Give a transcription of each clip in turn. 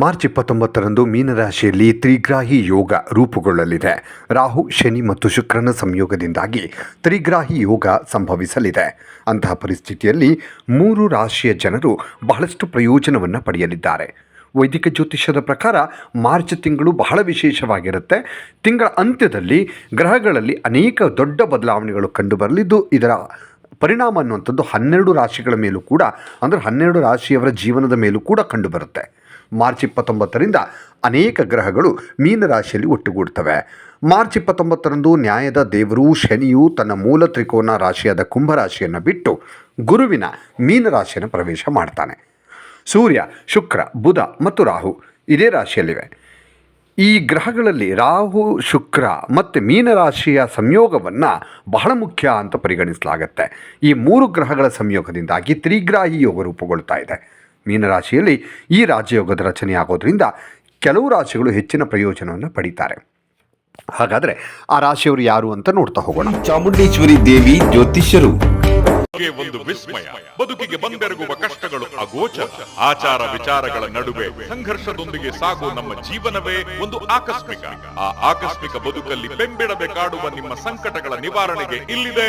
March ಇಪ್ಪತ್ತೊಂಬತ್ತರಂದು ಮೀನರಾಶಿಯಲ್ಲಿ ತ್ರಿಗ್ರಾಹಿ ಯೋಗ ರೂಪುಗೊಳ್ಳಲಿದೆ. ರಾಹು, ಶನಿ ಮತ್ತು ಶುಕ್ರನ ಸಂಯೋಗದಿಂದಾಗಿ ತ್ರಿಗ್ರಾಹಿ ಯೋಗ ಸಂಭವಿಸಲಿದೆ. ಅಂತಹ ಪರಿಸ್ಥಿತಿಯಲ್ಲಿ ಮೂರು ರಾಶಿಯ ಜನರು ಬಹಳಷ್ಟು ಪ್ರಯೋಜನವನ್ನು ಪಡೆಯಲಿದ್ದಾರೆ. ವೈದಿಕ ಜ್ಯೋತಿಷ್ಯದ ಪ್ರಕಾರ ಮಾರ್ಚ್ ತಿಂಗಳು ಬಹಳ ವಿಶೇಷವಾಗಿರುತ್ತೆ. ತಿಂಗಳ ಅಂತ್ಯದಲ್ಲಿ ಗ್ರಹಗಳಲ್ಲಿ ಅನೇಕ ದೊಡ್ಡ ಬದಲಾವಣೆಗಳು ಕಂಡುಬರಲಿದ್ದು, ಇದರ ಪರಿಣಾಮ ಅನ್ನುವಂಥದ್ದು ಹನ್ನೆರಡು ರಾಶಿಗಳ ಮೇಲೂ ಕೂಡ, ಅಂದರೆ ಹನ್ನೆರಡು ರಾಶಿಯವರ ಜೀವನದ ಮೇಲೂ ಕೂಡ ಕಂಡುಬರುತ್ತೆ. ಮಾರ್ಚ್ ಇಪ್ಪತ್ತೊಂಬತ್ತರಿಂದ ಅನೇಕ ಗ್ರಹಗಳು ಮೀನರಾಶಿಯಲ್ಲಿ ಒಟ್ಟುಗೂಡ್ತವೆ. ಮಾರ್ಚ್ ಇಪ್ಪತ್ತೊಂಬತ್ತರಂದು ನ್ಯಾಯದ ದೇವರು ಶನಿಯು ತನ್ನ ಮೂಲ ತ್ರಿಕೋನ ರಾಶಿಯಾದ ಕುಂಭರಾಶಿಯನ್ನು ಬಿಟ್ಟು ಗುರುವಿನ ಮೀನರಾಶಿಯನ್ನು ಪ್ರವೇಶ ಮಾಡ್ತಾನೆ. ಸೂರ್ಯ, ಶುಕ್ರ, ಬುಧ ಮತ್ತು ರಾಹು ಇದೇ ರಾಶಿಯಲ್ಲಿವೆ. ಈ ಗ್ರಹಗಳಲ್ಲಿ ರಾಹು, ಶುಕ್ರ ಮತ್ತು ಮೀನರಾಶಿಯ ಸಂಯೋಗವನ್ನು ಬಹಳ ಮುಖ್ಯ ಅಂತ ಪರಿಗಣಿಸಲಾಗುತ್ತೆ. ಈ ಮೂರು ಗ್ರಹಗಳ ಸಂಯೋಗದಿಂದಾಗಿ ತ್ರಿಗ್ರಾಹಿ ಯೋಗ ರೂಪುಗೊಳ್ತಾ ಇದೆ. ಮೀನರಾಶಿಯಲ್ಲಿ ಈ ರಾಜಯೋಗದ ರಚನೆ ಆಗೋದ್ರಿಂದ ಕೆಲವು ರಾಶಿಗಳು ಹೆಚ್ಚಿನ ಪ್ರಯೋಜನವನ್ನು ಪಡೀತಾರೆ. ಹಾಗಾದ್ರೆ ಆ ರಾಶಿಯವರು ಯಾರು ಅಂತ ನೋಡ್ತಾ ಹೋಗೋಣ. ಚಾಮುಂಡೇಶ್ವರಿ ದೇವಿ ಜ್ಯೋತಿಷ್ಯರು. ಒಂದು ವಿಸ್ಮಯ ಬದುಕಿಗೆ ಬಂದೆರಗುವ ಕಷ್ಟಗಳು ಅಗೋಚರ ಆಚಾರ ವಿಚಾರಗಳ ನಡುವೆ ಸಂಘರ್ಷದೊಂದಿಗೆ ಸಾಗುವ ನಮ್ಮ ಜೀವನವೇ ಒಂದು ಆಕಸ್ಮಿಕ. ಆ ಆಕಸ್ಮಿಕ ಬದುಕಲ್ಲಿ ಬೆಂಬಿಡಬೇಕಾಡುವ ನಿಮ್ಮ ಸಂಕಟಗಳ ನಿವಾರಣೆಗೆ ಇಲ್ಲಿದೆ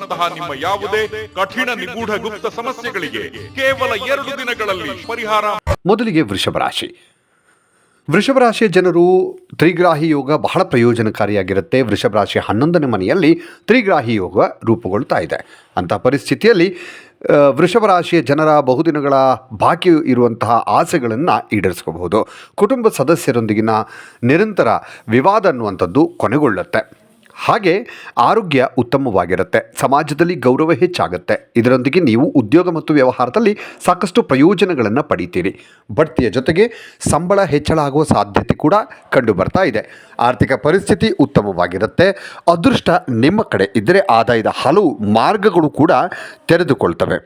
ವಶೀಕರಣದಂತಹ ನಿಮ್ಮ ಯಾವುದೇ ಕಠಿಣ ನಿಗೂಢ ಗುಪ್ತ ಸಮಸ್ಯೆಗಳಿಗೆ ಕೇವಲ ಎರಡು ದಿನಗಳಲ್ಲಿ ಪರಿಹಾರ ಮೊದಲಿಗೆ ವೃಷಭ ರಾಶಿ. ವೃಷಭ ರಾಶಿಯ ಜನರು ತ್ರಿಗ್ರಾಹಿ ಯೋಗ ಬಹಳ ಪ್ರಯೋಜನಕಾರಿಯಾಗಿರುತ್ತೆ. ವೃಷಭ ರಾಶಿ ಹನ್ನೊಂದನೇ ಮನೆಯಲ್ಲಿ ತ್ರಿಗ್ರಾಹಿ ಯೋಗ ರೂಪುಗೊಳ್ತಾ ಇದೆ. ಅಂಥ ಪರಿಸ್ಥಿತಿಯಲ್ಲಿ ವೃಷಭ ರಾಶಿಯ ಜನರ ಬಹುದಿನಗಳ ಬಾಕಿ ಇರುವಂತಹ ಆಸೆಗಳನ್ನು ಈಡೇರಿಸ್ಕೋಬಹುದು. ಕುಟುಂಬ ಸದಸ್ಯರೊಂದಿಗಿನ ನಿರಂತರ ವಿವಾದ ಅನ್ನುವಂಥದ್ದು ಕೊನೆಗೊಳ್ಳುತ್ತೆ. ಹಾಗೆ ಆರೋಗ್ಯ ಉತ್ತಮವಾಗಿರುತ್ತೆ. ಸಮಾಜದಲ್ಲಿ ಗೌರವ ಹೆಚ್ಚಾಗುತ್ತೆ. ಇದರೊಂದಿಗೆ ನೀವು ಉದ್ಯೋಗ ಮತ್ತು ವ್ಯವಹಾರದಲ್ಲಿ ಸಾಕಷ್ಟು ಪ್ರಯೋಜನಗಳನ್ನು ಪಡಿತೀರಿ. ಬಡ್ತಿಯ ಜೊತೆಗೆ ಸಂಬಳ ಹೆಚ್ಚಳ ಆಗುವ ಸಾಧ್ಯತೆ ಕೂಡ ಕಂಡು ಬರ್ತಾ ಇದೆ. ಆರ್ಥಿಕ ಪರಿಸ್ಥಿತಿ ಉತ್ತಮವಾಗಿರುತ್ತೆ. ಅದೃಷ್ಟ ನಿಮ್ಮ ಕಡೆ ಇದ್ದರೆ ಆದಾಯದ ಹಲವು ಮಾರ್ಗಗಳು ಕೂಡ ತೆರೆದುಕೊಳ್ತವೆ.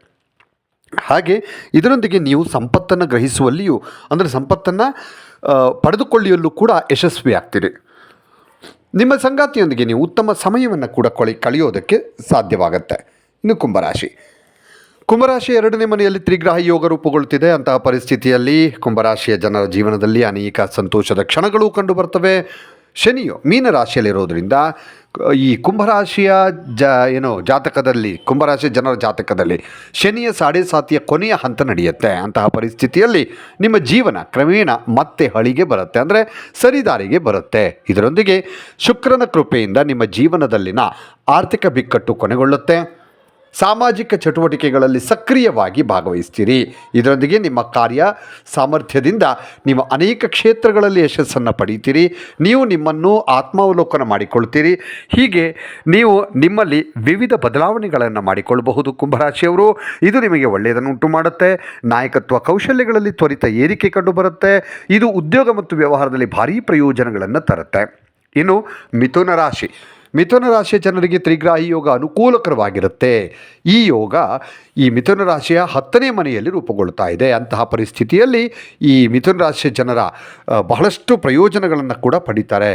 ಹಾಗೆ ಇದರೊಂದಿಗೆ ನೀವು ಸಂಪತ್ತನ್ನು ಗ್ರಹಿಸುವಲ್ಲಿಯೂ, ಅಂದರೆ ಸಂಪತ್ತನ್ನು ಪಡೆದುಕೊಳ್ಳಿಯಲ್ಲೂ ಕೂಡ ಯಶಸ್ವಿ ಆಗ್ತೀರಿ ನಿಮ್ಮ ಸಂಗಾತಿಯೊಂದಿಗೆ ನೀವು ಉತ್ತಮ ಸಮಯವನ್ನು ಕೂಡ ಕೊಳಿ, ಕಳೆಯೋದಕ್ಕೆ ಸಾಧ್ಯವಾಗುತ್ತೆ. ಇನ್ನು ಕುಂಭರಾಶಿ. ಕುಂಭರಾಶಿ ಎರಡನೇ ಮನೆಯಲ್ಲಿ ತ್ರಿಗ್ರಹ ಯೋಗ ರೂಪುಗೊಳ್ಳುತ್ತಿದೆ. ಅಂತಹ ಪರಿಸ್ಥಿತಿಯಲ್ಲಿ ಕುಂಭರಾಶಿಯ ಜನರ ಜೀವನದಲ್ಲಿ ಅನೇಕ ಸಂತೋಷದ ಕ್ಷಣಗಳು ಕಂಡು ಬರ್ತವೆ. ಶನಿಯು ಮೀನರಾಶಿಯಲ್ಲಿರೋದ್ರಿಂದ, ಈ ಕುಂಭರಾಶಿಯ ಜ, ಏನು, ಜಾತಕದಲ್ಲಿ, ಕುಂಭರಾಶಿಯ ಜನರ ಜಾತಕದಲ್ಲಿ ಶನಿಯ ಸಾಡೆ ಸಾತಿಯ ಕೊನೆಯ ಹಂತ ನಡೆಯುತ್ತೆ ಅಂತಹ ಪರಿಸ್ಥಿತಿಯಲ್ಲಿ ನಿಮ್ಮ ಜೀವನ ಕ್ರಮೇಣ ಮತ್ತೆ ಹಳಿಗೆ ಬರುತ್ತೆ, ಅಂದರೆ ಸರಿದಾರಿಗೆ ಬರುತ್ತೆ. ಇದರೊಂದಿಗೆ ಶುಕ್ರನ ಕೃಪೆಯಿಂದ ನಿಮ್ಮ ಜೀವನದಲ್ಲಿನ ಆರ್ಥಿಕ ಬಿಕ್ಕಟ್ಟು ಕೊನೆಗೊಳ್ಳುತ್ತೆ. ಸಾಮಾಜಿಕ ಚಟುವಟಿಕೆಗಳಲ್ಲಿ ಸಕ್ರಿಯವಾಗಿ ಭಾಗವಹಿಸ್ತೀರಿ. ಇದರೊಂದಿಗೆ ನಿಮ್ಮ ಕಾರ್ಯ ಸಾಮರ್ಥ್ಯದಿಂದ ನೀವು ಅನೇಕ ಕ್ಷೇತ್ರಗಳಲ್ಲಿ ಯಶಸ್ಸನ್ನು ಪಡೀತೀರಿ. ನೀವು ನಿಮ್ಮನ್ನು ಆತ್ಮಾವಲೋಕನ ಮಾಡಿಕೊಳ್ತೀರಿ. ಹೀಗೆ ನೀವು ನಿಮ್ಮಲ್ಲಿ ವಿವಿಧ ಬದಲಾವಣೆಗಳನ್ನು ಮಾಡಿಕೊಳ್ಳಬಹುದು ಕುಂಭರಾಶಿಯವರು. ಇದು ನಿಮಗೆ ಒಳ್ಳೆಯದನ್ನು ಉಂಟು ಮಾಡುತ್ತೆ ನಾಯಕತ್ವ ಕೌಶಲ್ಯಗಳಲ್ಲಿ ತ್ವರಿತ ಏರಿಕೆ ಕಂಡುಬರುತ್ತೆ. ಇದು ಉದ್ಯೋಗ ಮತ್ತು ವ್ಯವಹಾರದಲ್ಲಿ ಭಾರೀ ಪ್ರಯೋಜನಗಳನ್ನು ತರುತ್ತೆ. ಇನ್ನು ಮಿಥುನ ರಾಶಿ. ಮಿಥುನ ರಾಶಿಯ ಜನರಿಗೆ ತ್ರಿಗ್ರಾಹಿ ಯೋಗ ಅನುಕೂಲಕರವಾಗಿರುತ್ತೆ. ಈ ಯೋಗ ಈ ಮಿಥುನ ರಾಶಿಯ ಹತ್ತನೇ ಮನೆಯಲ್ಲಿ ರೂಪುಗೊಳ್ತಾ ಇದೆ. ಅಂತಹ ಪರಿಸ್ಥಿತಿಯಲ್ಲಿ ಈ ಮಿಥುನ ರಾಶಿಯ ಜನರ ಬಹಳಷ್ಟು ಪ್ರಯೋಜನಗಳನ್ನು ಕೂಡ ಪಡೀತಾರೆ.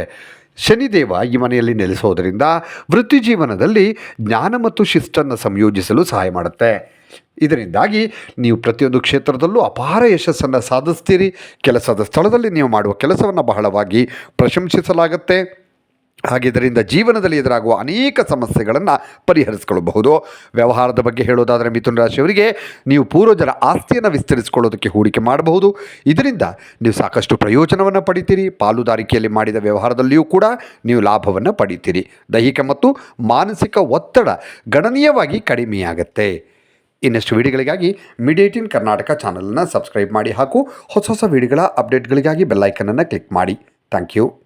ಶನಿದೇವ ಈ ಮನೆಯಲ್ಲಿ ನೆಲೆಸೋದರಿಂದ ವೃತ್ತಿ ಜೀವನದಲ್ಲಿ ಜ್ಞಾನ ಮತ್ತು ಶಿಸ್ತನ್ನು ಸಂಯೋಜಿಸಲು ಸಹಾಯ ಮಾಡುತ್ತೆ. ಇದರಿಂದಾಗಿ ನೀವು ಪ್ರತಿಯೊಂದು ಕ್ಷೇತ್ರದಲ್ಲೂ ಅಪಾರ ಯಶಸ್ಸನ್ನು ಸಾಧಿಸ್ತೀರಿ. ಕೆಲಸದ ಸ್ಥಳದಲ್ಲಿ ನೀವು ಮಾಡುವ ಕೆಲಸವನ್ನು ಬಹಳವಾಗಿ ಪ್ರಶಂಸಿಸಲಾಗುತ್ತೆ. ಹಾಗೆ ಇದರಿಂದ ಜೀವನದಲ್ಲಿ ಎದುರಾಗುವ ಅನೇಕ ಸಮಸ್ಯೆಗಳನ್ನು ಪರಿಹರಿಸಿಕೊಳ್ಳಬಹುದು. ವ್ಯವಹಾರದ ಬಗ್ಗೆ ಹೇಳೋದಾದರೆ ಮಿಥುನ ರಾಶಿಯವರಿಗೆ ನೀವು ಪೂರ್ವಜರ ಆಸ್ತಿಯನ್ನು ವಿಸ್ತರಿಸಿಕೊಳ್ಳೋದಕ್ಕೆ ಹೂಡಿಕೆ ಮಾಡಬಹುದು. ಇದರಿಂದ ನೀವು ಸಾಕಷ್ಟು ಪ್ರಯೋಜನವನ್ನು ಪಡಿತೀರಿ. ಪಾಲುದಾರಿಕೆಯಲ್ಲಿ ಮಾಡಿದ ವ್ಯವಹಾರದಲ್ಲಿಯೂ ಕೂಡ ನೀವು ಲಾಭವನ್ನು ಪಡಿತೀರಿ. ದೈಹಿಕ ಮತ್ತು ಮಾನಸಿಕ ಒತ್ತಡ ಗಣನೀಯವಾಗಿ ಕಡಿಮೆಯಾಗುತ್ತೆ. ಇನ್ನಷ್ಟು ವಿಡಿಯೋಗಳಿಗಾಗಿ ಇನ್ ಕರ್ನಾಟಕ ಚಾನಲನ್ನು ಸಬ್ಸ್ಕ್ರೈಬ್ ಮಾಡಿ ಹಾಗೂ ಹೊಸ ಹೊಸ ವಿಡಿಯೋಗಳ ಅಪ್ಡೇಟ್ಗಳಿಗಾಗಿ ಬೆಲ್ಲೈಕನನ್ನು ಕ್ಲಿಕ್ ಮಾಡಿ. Thank you.